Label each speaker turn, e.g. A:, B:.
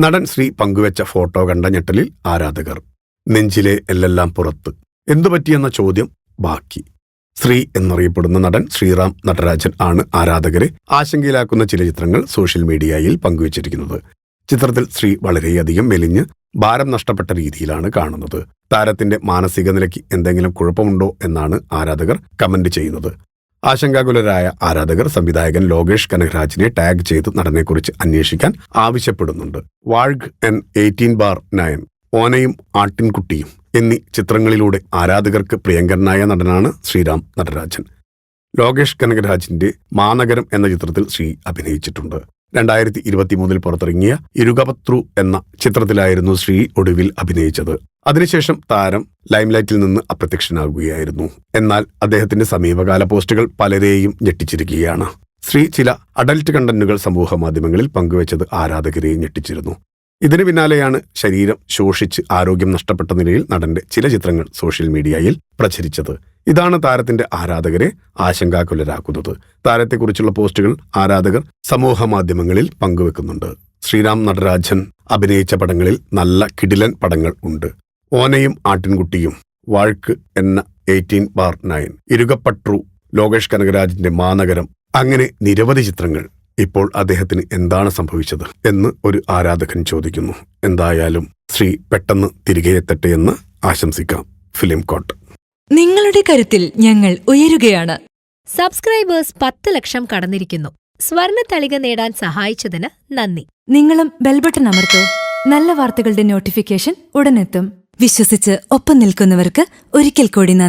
A: നടൻ ശ്രീ പങ്കുവച്ച ഫോട്ടോ കണ്ട ഞെട്ടലിൽ ആരാധകർ. നെഞ്ചിലെ എല്ലെല്ലാം പുറത്ത്. എന്തു പറ്റിയെന്ന ചോദ്യം ബാക്കി. ശ്രീ എന്നറിയപ്പെടുന്ന നടൻ ശ്രീറാം നടരാജൻ ആണ് ആരാധകരെ ആശങ്കയിലാക്കുന്ന ചില ചിത്രങ്ങൾ സോഷ്യൽ മീഡിയയിൽ പങ്കുവച്ചിരിക്കുന്നത്. ചിത്രത്തിൽ ശ്രീ വളരെയധികം മെലിഞ്ഞ് ഭാരം നഷ്ടപ്പെട്ട രീതിയിലാണ് കാണുന്നത്. താരത്തിന്റെ മാനസിക നിലയ്ക്ക് എന്തെങ്കിലും കുഴപ്പമുണ്ടോ എന്നാണ് ആരാധകർ കമന്റ് ചെയ്യുന്നത്. ആശങ്കാകുലരായ ആരാധകർ സംവിധായകൻ ലോകേഷ് കനകരാജിനെ ടാഗ് ചെയ്ത് നടനെക്കുറിച്ച് അന്വേഷിക്കാൻ ആവശ്യപ്പെടുന്നുണ്ട്. വാഴ്ഗ് എൻ എയ്റ്റീൻ ബാർ നയൻ ഓനയും ആട്ടിൻകുട്ടിയും എന്നീ ചിത്രങ്ങളിലൂടെ ആരാധകർക്ക് പ്രിയങ്കരനായ നടനാണ് ശ്രീരാം നടരാജൻ. ലോകേഷ് കനകരാജിന്റെ മാനഗരം എന്ന ചിത്രത്തിൽ ശ്രീ അഭിനയിച്ചിട്ടുണ്ട്. രണ്ടായിരത്തി ഇരുപത്തി മൂന്നിൽ പുറത്തിറങ്ങിയ ഇരുകപത്രു എന്ന ചിത്രത്തിലായിരുന്നു ശ്രീ ഒടുവിൽ അഭിനയിച്ചത്. അതിനുശേഷം താരം ലൈംലൈറ്റിൽ നിന്ന് അപ്രത്യക്ഷനാകുകയായിരുന്നു. എന്നാൽ അദ്ദേഹത്തിന്റെ സമീപകാല പോസ്റ്റുകൾ പലരെയും ഞെട്ടിച്ചിരിക്കുകയാണ്. ശ്രീ ചില അഡൽട്ട് കണ്ടന്റുകൾ സമൂഹ മാധ്യമങ്ങളിൽ പങ്കുവച്ചത് ആരാധകരെയും ഞെട്ടിച്ചിരുന്നു. ഇതിനു പിന്നാലെയാണ് ശരീരം ശോഷിച്ച് ആരോഗ്യം നഷ്ടപ്പെട്ട നിലയിൽ നടന്റെ ചില ചിത്രങ്ങൾ സോഷ്യൽ മീഡിയയിൽ പ്രചരിച്ചത്. ഇതാണ് താരത്തിന്റെ ആരാധകരെ ആശങ്കാകുലരാക്കുന്നത്. താരത്തെക്കുറിച്ചുള്ള പോസ്റ്റുകൾ ആരാധകർ സമൂഹ മാധ്യമങ്ങളിൽ പങ്കുവെക്കുന്നുണ്ട്. ശ്രീറാം നടരാജൻ അഭിനയിച്ച പടങ്ങളിൽ നല്ല കിടിലൻ പടങ്ങൾ ഉണ്ട്. ഓനയും ആട്ടിൻകുട്ടിയും വാഴ്ക്ക് എന്ന എയ്റ്റീൻ ബാർ നയൻ ഇരുകപ്പട്രു ലോകേഷ് കനകരാജിന്റെ മാനഗരം അങ്ങനെ നിരവധി ചിത്രങ്ങൾ ഇപ്പോൾ അദ്ദേഹത്തിന് എന്താണ് സംഭവിച്ചത് എന്ന് ഒരു ആരാധകൻ ചോദിക്കുന്നു. എന്തായാലും ശ്രീ പെട്ടെന്ന് തിരികെ എത്തട്ടെ എന്ന് ആശംസിക്കാം. ഫിലിം കോട്ട്.
B: നിങ്ങളുടെ കരുത്തിൽ ഞങ്ങൾ ഉയരുകയാണ്.
C: സബ്സ്ക്രൈബേഴ്സ് പത്ത് ലക്ഷം കടന്നിരിക്കുന്നു. സ്വർണ തളിക നേടാൻ സഹായിച്ചതിന് നന്ദി.
B: നിങ്ങളും ബെൽബട്ടൺ അമർത്തോ. നല്ല വാർത്തകളുടെ നോട്ടിഫിക്കേഷൻ ഉടനെത്തും. വിശ്വസിച്ച് ഒപ്പം നിൽക്കുന്നവർക്ക് ഒരിക്കൽ കൂടി നന്ദി.